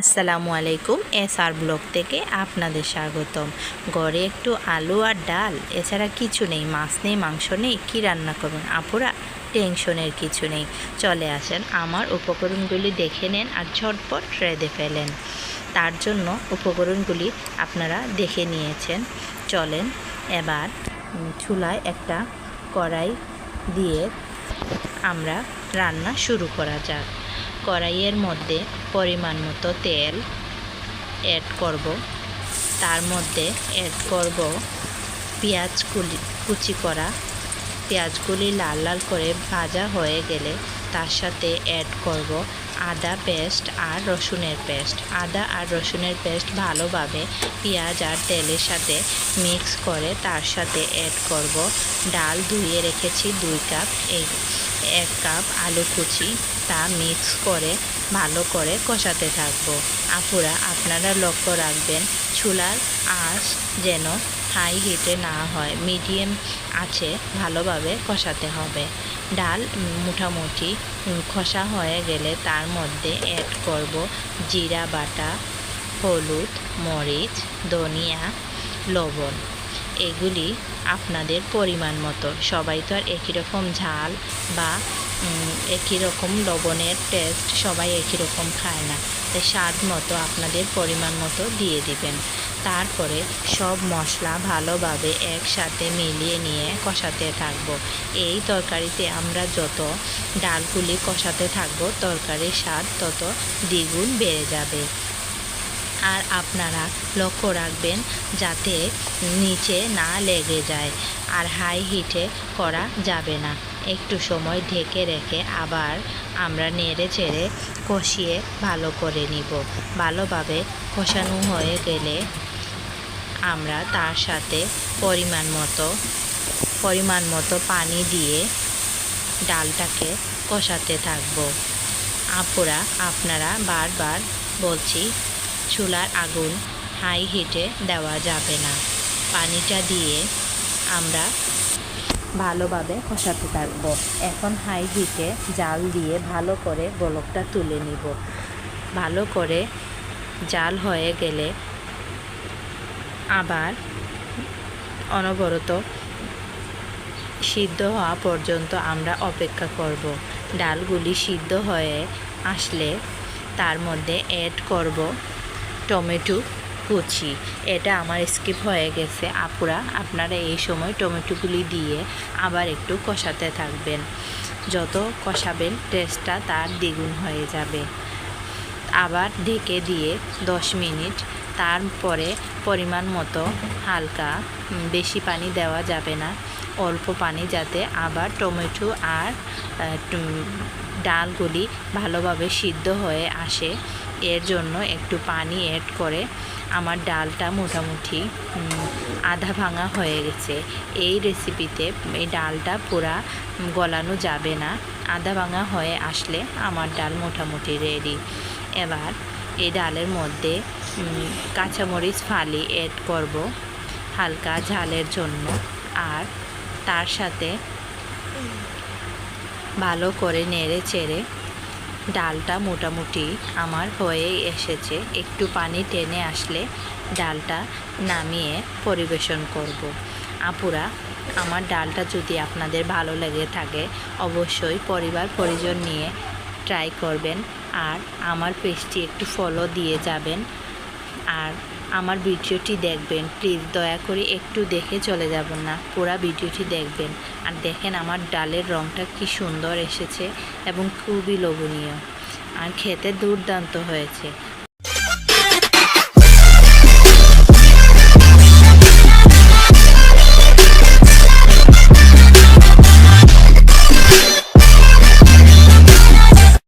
আসসালামু আলাইকুম এস আর ব্লগ থেকে আপনাদের স্বাগতম। ঘরে একটু আলু আর ডাল, এছাড়া কিছু নেই, মাছ নেই, মাংস নেই, কী রান্না করবেন? আপুরা, টেনশনের কিছু নেই। চলে আসেন আমার উপকরণগুলি দেখে নেন আর ঝটপট রেঁধে ফেলেন। তার জন্য উপকরণগুলি আপনারা দেখে নিয়েছেন। চলেন এবার চুলায় একটা কড়াই দিয়ে আমরা রান্না শুরু করা যাক। কড়াইয়ের মধ্যে পরিমাণ মতো তেল অ্যাড করব। তার মধ্যে অ্যাড করব পেঁয়াজ কুলি কুচি করা। পেঁয়াজগুলি লাল লাল করে ভাজা হয়ে গেলে তার সাথে অ্যাড করব আদা পেস্ট আর রসুনের পেস্ট আদা আর রসুনের পেস্ট ভালোভাবে পেঁয়াজ আর তেলের সাথে মিক্স করে তার সাথে অ্যাড করব। ডাল ধুয়ে রেখেছি দুই কাপ এই এক কাপ আলু কুচি, তা মিক্স করে ভালো করে কষাতে থাকব। আপুরা, আপনারা লক্ষ্য রাখবেন, চুলার আঁচ যেন হাই হিটে না হয়, মিডিয়াম আছে, ভালোভাবে কষাতে হবে। ডাল মোটামুটি খসা হয়ে গেলে তার মধ্যে অ্যাড করব জিরা বাটা, হলুদ, মরিচ, ধনিয়া, লবণ। এগুলি আপনাদের পরিমাণ মতো। সবাই তো আর একই রকম ঝাল বা একই রকম লবণের টেস্ট সবাই একই রকম খায় না। তাই স্বাদ মতো আপনাদের পরিমাণ মতো দিয়ে দিবেন। তারপরে সব মশলা ভালোভাবে একসাথে মিলিয়ে নিয়ে কষাতে থাকব। এই তরকারিতে আমরা যত ডালগুলি কষাতে থাকব, তরকারির স্বাদ তত দ্বিগুণ বেড়ে যাবে। আর আপনারা লক্ষ্য রাখবেন যাতে নিচে না লেগে যায় আর হাই হিটে করা যাবে না। একটু সময় ঢেকে রেখে আবার আমরা নেড়ে চেড়ে কষিয়ে ভালো করে নিব। ভালোভাবে কষানো হয়ে গেলে আমরা তার সাথে পরিমাণ মতো পরিমাণ মতো পানি দিয়ে ডালটাকে কষাতে থাকব। আপুরা, আপনারা বারবার বলছি চুলার আগুন হাই হিটে দেওয়া যাবে না। পানিটা দিয়ে আমরা ভালোভাবে কষাতে থাকব। এখন হাই হিটে জাল দিয়ে ভালো করে গোলকটা তুলে নিব। ভালো করে জাল হয়ে গেলে আবার অনবরত সিদ্ধ হওয়া পর্যন্ত আমরা অপেক্ষা করব। ডালগুলি সিদ্ধ হয়ে আসলে তার মধ্যে অ্যাড করব টমেটো কুচি। এটা আমার স্কিপ হয়ে গেছে। আপুরা, আপনারা এই সময় টমেটোগুলি দিয়ে আবার একটু কষাতে থাকবেন। যত কষাবেন টেস্টটা তার দ্বিগুণ হয়ে যাবে। আবার ঢেকে দিয়ে দশ মিনিট, তারপরে পরিমাণ মতো হালকা বেশি পানি দেওয়া যাবে না। অল্প পানি যাতে আবার টমেটো আর ডালগুলি ভালোভাবে সিদ্ধ হয়ে আসে। এর জন্য একটু পানি অ্যাড করে আমার ডালটা মোটামুটি আধা ভাঙা হয়ে গেছে। এই রেসিপিতে এই ডালটা পুরা গলানো যাবে না। আধা ভাঙা হয়ে আসলে আমার ডাল মোটামুটি রেডি এবার এই ডালের মধ্যে কাঁচামরিচ ফালি অ্যাড করব হালকা ঝালের জন্য। আর তার সাথে ভালো করে নেড়ে চেড়ে ডালটা মোটামুটি আমার হয়েই এসেছে। একটু পানি টেনে আসলে ডালটা নামিয়ে পরিবেশন করব। আপুরা, আমার ডালটা যদি আপনাদের ভালো লেগে থাকে, অবশ্যই পরিবার পরিজন নিয়ে ট্রাই করবেন। আর আমার পেজটি একটু ফলো দিয়ে যাবেন। আর আমার ভিডিওটি দেখবেন। প্লিজ দয়া করে একটু দেখে চলে যাব না। পুরো ভিডিওটি দেখবেন। আর দেখেন আমার ডালের রঙটা কি সুন্দর এসেছে এবং খুবই লোভনীয়। আর খেতে দুর্দান্ত হয়েছে।